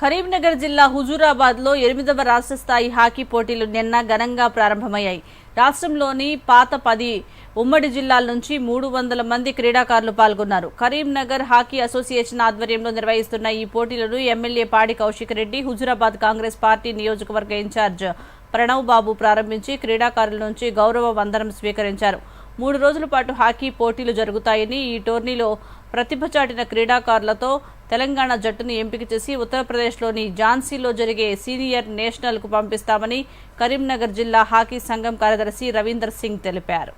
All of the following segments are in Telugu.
కరీంనగర్ జిల్లా హుజూరాబాద్లో ఎనిమిదవ రాష్ట్ర స్థాయి హాకీ పోటీలు నిన్న ఘనంగా ప్రారంభమయ్యాయి. రాష్ట్రంలోని పాత పది ఉమ్మడి జిల్లాల నుంచి మూడు వందల మంది క్రీడాకారులు పాల్గొన్నారు. కరీంనగర్ హాకీ అసోసియేషన్ ఆధ్వర్యంలో నిర్వహిస్తున్న ఈ పోటీలను MLA Padi Kaushik Reddy Huzurabad Congress party నియోజకవర్గ ఇన్ఛార్జ్ ప్రణవ్ బాబు ప్రారంభించి క్రీడాకారుల నుంచి గౌరవ వందనం స్వీకరించారు. మూడు రోజుల పాటు హాకీ పోటీలు జరుగుతాయని ఈ టోర్నీలో ప్రతిభ చాటిన క్రీడాకారులతో తెలంగాణ జట్టును ఎంపిక చేసి ఉత్తరప్రదేశ్లోని ఝాన్సీలో జరిగే సీనియర్ నేషనల్కు పంపిస్తామని కరీంనగర్ జిల్లా హాకీ సంఘం కార్యదర్శి రవీందర్ సింగ్ తెలిపారు.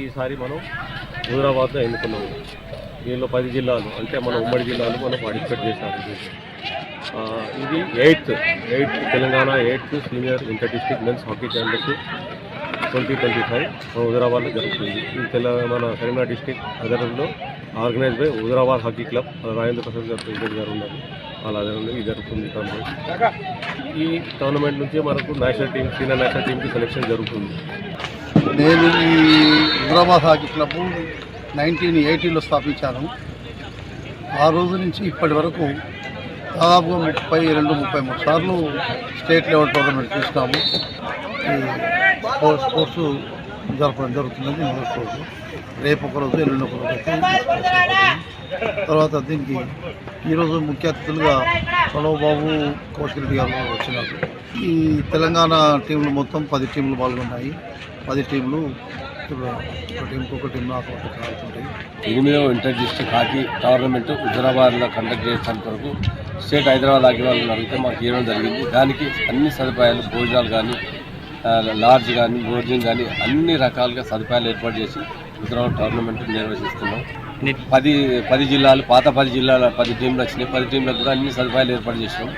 ఈసారి మనం హైదరాబాద్లో ఎన్నుకున్నాము. దీనిలో పది జిల్లాలు అంటే మన ఉమ్మడి జిల్లాలు మనం పార్టిసిపేట్ చేశారు ఇది eighth eighth Telangana eighth senior inter district men's hockey championship twenty twenty five హైదరాబాద్లో జరుగుతుంది. ఇది Telangana Karimnagar district అదనంలో organise by Hyderabad hockey club Rajendra Prasad garu president garu ఉన్నారు. వాళ్ళ అదనంలో ఇది జరుగుతుంది టోర్నమెంట్ ఈ టోర్నమెంట్ నుంచి మనకు నేషనల్ టీం సీనియర్ నేషనల్ టీంకి సెలెక్షన్ జరుగుతుంది. నేను ఈ హైదరాబాద్ హాకీ క్లబ్ నైన్టీన్ ఎయిటీలో స్థాపించాను. ఆ రోజు నుంచి ఇప్పటి వరకు దాదాపుగా ముప్పై రెండు ముప్పై మూడు సార్లు స్టేట్ లెవెల్ టోర్నమెంట్ చూస్తాము ఈ స్పోర్ట్స్ స్పోర్ట్స్ జరపడం జరుగుతున్నది మొదటి రోజు రేపు ఒక రోజు ఎల్లుండి ఒక రోజు తర్వాత దీనికి ఈరోజు ముఖ్య అతిథులుగా ప్రణవ్ బాబు కౌశిక్ గారు వచ్చినారు. ఈ తెలంగాణ టీంలు మొత్తం పది టీంలు పాల్గొన్నాయి పది టీంలు ఇప్పుడు ఒక టీంకి ఒక టీం ఆడుతుంటాయి ఎనిమిదవ ఇంటర్ డిస్ట్రిక్ట్ హాకీ టోర్నమెంట్ హుజరాబాద్లో కండక్ట్ చేసేంత వరకు స్టేట్ హైదరాబాద్ హాకీ వాళ్ళని అడిగితే మాకు ఇవ్వడం జరిగింది. దానికి అన్ని సదుపాయాలు భోజనాలు కానీ లాడ్జ్ కానీ భోజనం కానీ అన్ని రకాలుగా సదుపాయాలు ఏర్పాటు చేసి హుజరాబాద్ టోర్నమెంట్ నిర్వహిస్తున్నాం. పది పది జిల్లాలు పాత పది జిల్లాల పది టీంలు వచ్చినాయి. పది టీంలకు కూడా అన్ని సదుపాయాలు ఏర్పాటు చేసినాం.